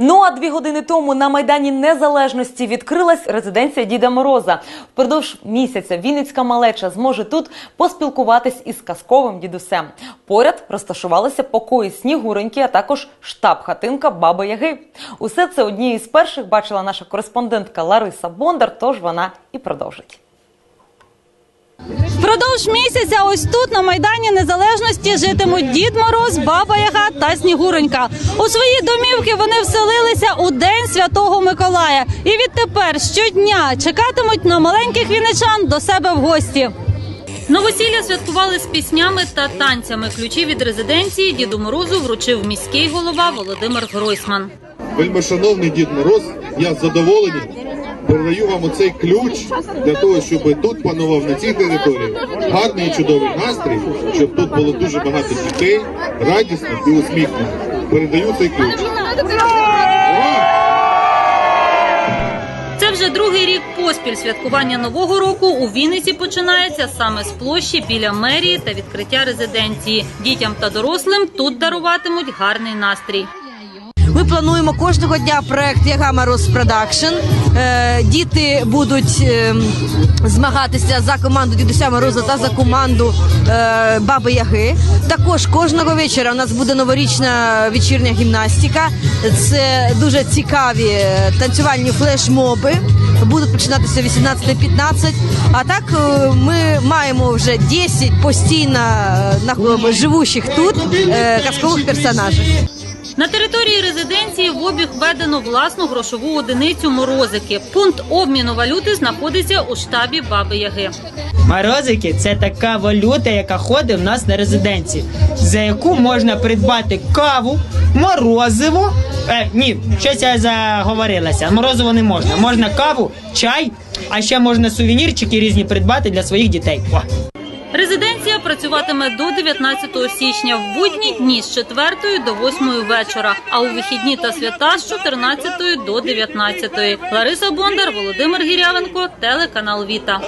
Ну а дві години тому на майдані Незалежності відкрилась резиденція Діда Мороза. Впродовж місяця Вінницька малеча зможе тут поспілкуватись із казковим дідусем. Поряд розташувалися покої снігуреньки, а також штаб-хатинка Баби Яги. Усе це однією з перших бачила наша кореспондентка Лариса Бондар. Тож вона і продовжить. Впродовж місяця ось тут на майдані незалежності житимуть Дід Мороз, Баба Яга та Снігуронька. У свої домівки вони вселилися у день Святого Миколая і відтепер щодня чекатимуть на маленьких вінничан до себе в гості. Новосілля святкували з піснями та танцями. Ключі від резиденції Діду Морозу вручив міський голова Володимир Гройсман. Вельмишановний Дід Мороз, я з задоволенням передаю вам оцей ключ для того, щоб тут панував на цій території гарний і чудовий настрій, щоб тут було дуже багато дітей, радісних і усміхнених. Передаю цей ключ. Це вже другий рік поспіль святкування нового року у Вінниці починається саме з площі біля мерії та відкриття резиденції. Дітям та дорослим тут даруватимуть гарний настрій. Ми плануємо кожного дня проект Яга Мороз Продакшн. Е, Діти будуть е, змагатися за команду Дідуся Мороза та за команду е, Баби Яги. Також кожного вечора у нас буде новорічна вечірня гімнастика. Це дуже цікаві танцювальні флешмоби. Будуть починатися о 18.15. А так ми маємо вже 10 постійно живущих тут казкових персонажів. На території резиденції в обіг введено власну грошову одиницю морозики. Пункт обміну валюти знаходиться у штабі Баби Яги. Морозики це така валюта, яка ходить в нас на резиденції, за яку можна придбати каву, морозиво. Е, ні, щось я заговорилася. Морозиво не можна. Можна каву, чай, а ще можна сувенірчики різні придбати для своїх дітей. О. Резиденція працюватиме до 19 січня в будні дні з 4 до 8 вечора, а у вихідні та свята з 14 до 19. Лариса Бондар, Володимир Гірявенко, телеканал Віта.